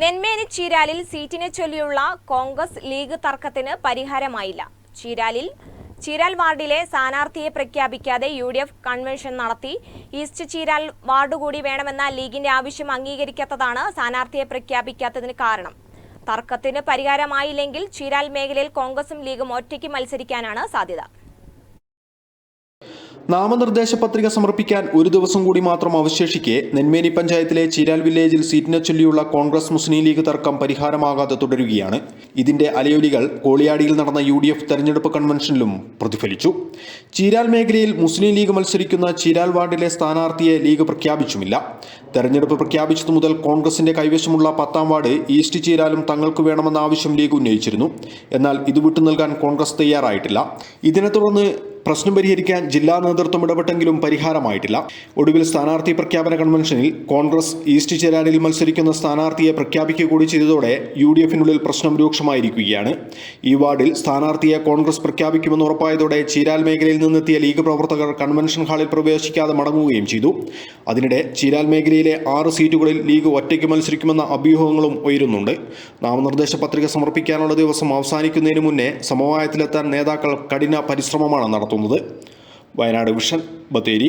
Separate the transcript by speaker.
Speaker 1: നെന്മേനി ചീരാലിൽ സീറ്റിനെ ചൊല്ലിയുള്ള കോൺഗ്രസ് ലീഗ് തർക്കത്തിന് പരിഹാരമായില്ല. ചീരാലിൽ ചീരാൽ വാർഡിലെ സ്ഥാനാർത്ഥിയെ പ്രഖ്യാപിക്കാതെ യു ഡി എഫ് കൺവെൻഷൻ നടത്തി. ഈസ്റ്റ് ചീരാൽ വാർഡ് കൂടി വേണമെന്ന ലീഗിന്റെ ആവശ്യം അംഗീകരിക്കാത്തതാണ് സ്ഥാനാർത്ഥിയെ പ്രഖ്യാപിക്കാത്തതിന് കാരണം. തർക്കത്തിന് പരിഹാരമായില്ലെങ്കിൽ ചീരാൽ മേഖലയിൽ കോൺഗ്രസും ലീഗും ഒറ്റയ്ക്ക് മത്സരിക്കാനാണ് സാധ്യത.
Speaker 2: നാമനിർദ്ദേശ പത്രിക സമർപ്പിക്കാൻ ഒരു ദിവസം കൂടി മാത്രം അവശേഷിക്കെ നെന്മേനി പഞ്ചായത്തിലെ ചിരാൽ വില്ലേജിൽ സീറ്റിനെ ചൊല്ലിയുള്ള കോൺഗ്രസ് മുസ്ലിം ലീഗ് തർക്കം പരിഹാരമാകാതെ തുടരുകയാണ്. ഇതിന്റെ അലയൊലികൾ കോളിയാടിയിൽ നടന്ന യു ഡി എഫ് തെരഞ്ഞെടുപ്പ് കൺവെൻഷനിലും പ്രതിഫലിച്ചു. ചീരാൽ മേഖലയിൽ മുസ്ലിം ലീഗ് മത്സരിക്കുന്ന ചിരാൽ വാർഡിലെ സ്ഥാനാർത്ഥിയെ ലീഗ് പ്രഖ്യാപിച്ചുമില്ല. തെരഞ്ഞെടുപ്പ് പ്രഖ്യാപിച്ചതു മുതൽ കോൺഗ്രസിന്റെ കൈവശമുള്ള പത്താം വാർഡ് ഈസ്റ്റ് ചിരാലും തങ്ങൾക്ക് വേണമെന്ന ആവശ്യം ലീഗ് ഉന്നയിച്ചിരുന്നു. എന്നാൽ ഇത് വിട്ടു നൽകാൻ കോൺഗ്രസ് തയ്യാറായിട്ടില്ല. ഇതിനെ തുടർന്ന് പ്രശ്നം പരിഹരിക്കാൻ ജില്ലാ നേതൃത്വം ഇടപെട്ടെങ്കിലും പരിഹാരമായിട്ടില്ല. ഒടുവിൽ സ്ഥാനാർത്ഥി പ്രഖ്യാപന കൺവെൻഷനിൽ കോൺഗ്രസ് ഈസ്റ്റ് ചേരാനിൽ മത്സരിക്കുന്ന സ്ഥാനാർത്ഥിയെ പ്രഖ്യാപിക്കുക കൂടി ചെയ്തതോടെ യു ഡി എഫിനുള്ളിൽ പ്രശ്നം രൂക്ഷമായിരിക്കുകയാണ്. ഈ വാർഡിൽ സ്ഥാനാർത്ഥിയെ കോൺഗ്രസ് പ്രഖ്യാപിക്കുമെന്ന് ഉറപ്പായതോടെ ചീരാൽ മേഖലയിൽ നിന്നെത്തിയ ലീഗ് പ്രവർത്തകർ കൺവെൻഷൻ ഹാളിൽ പ്രവേശിക്കാതെ മടങ്ങുകയും ചെയ്തു. അതിനിടെ ചീരാൽ മേഖലയിലെ ആറ് സീറ്റുകളിൽ ലീഗ് ഒറ്റയ്ക്ക് മത്സരിക്കുമെന്ന അഭ്യൂഹങ്ങളും ഉയരുന്നുണ്ട്. നാമനിർദ്ദേശ പത്രിക സമർപ്പിക്കാനുള്ള ദിവസം അവസാനിക്കുന്നതിന് മുന്നേ സമവായത്തിലെത്താൻ നേതാക്കൾ കഠിന പരിശ്രമമാണ് നടത്തുന്നത്. വയനാട് വിഷൻ ബത്തേരി.